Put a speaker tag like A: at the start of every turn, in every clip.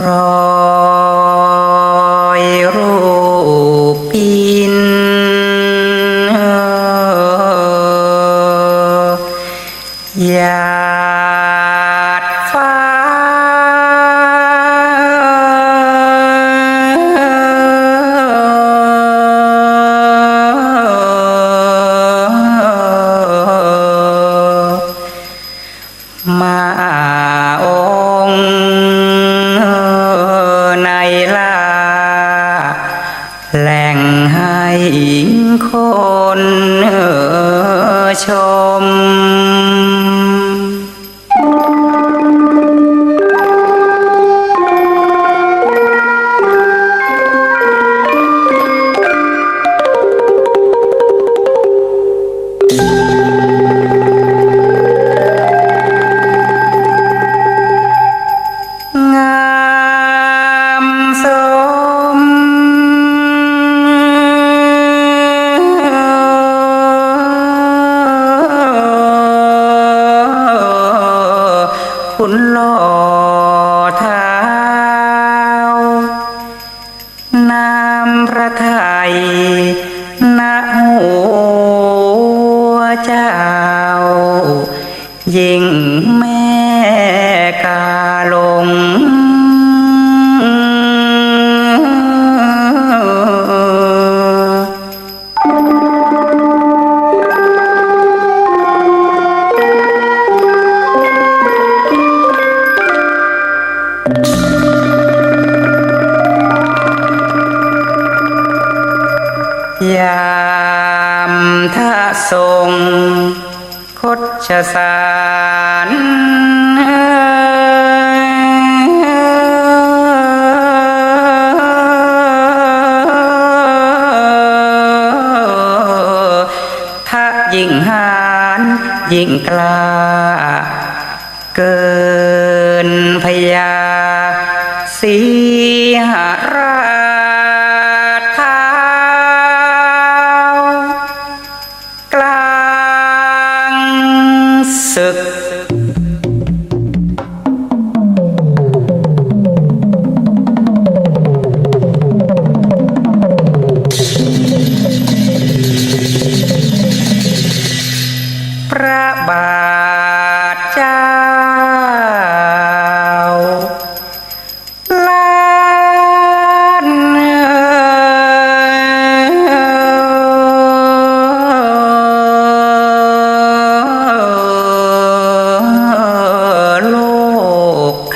A: รอยรูปินยา أن ุณหล่อเท้านามพระไทยนะหัวเจ้า ยิ่ง ทรงคดชสารถ้ายิ่งหานยิ่งกล้า เกินพยา ศึก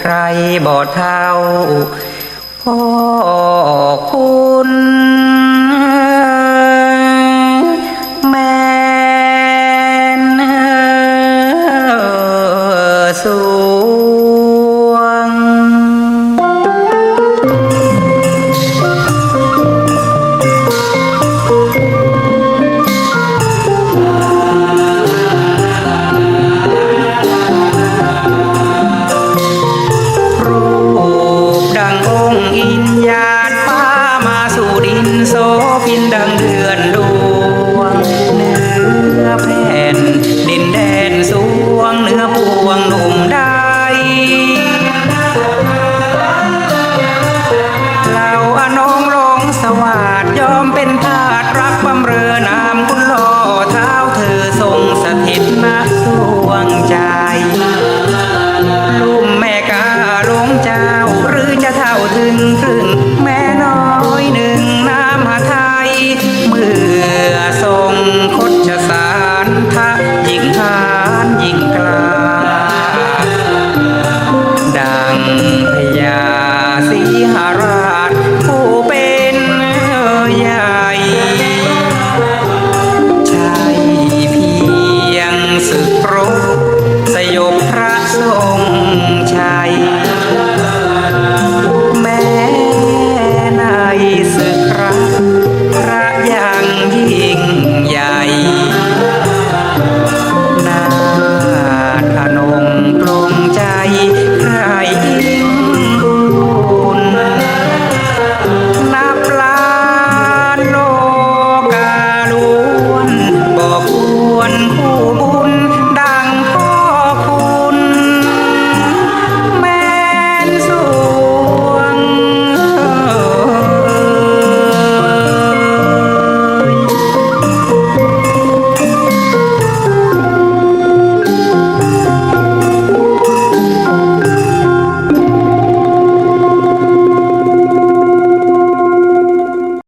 A: ใครบ่เท่าพ่อคุณ คน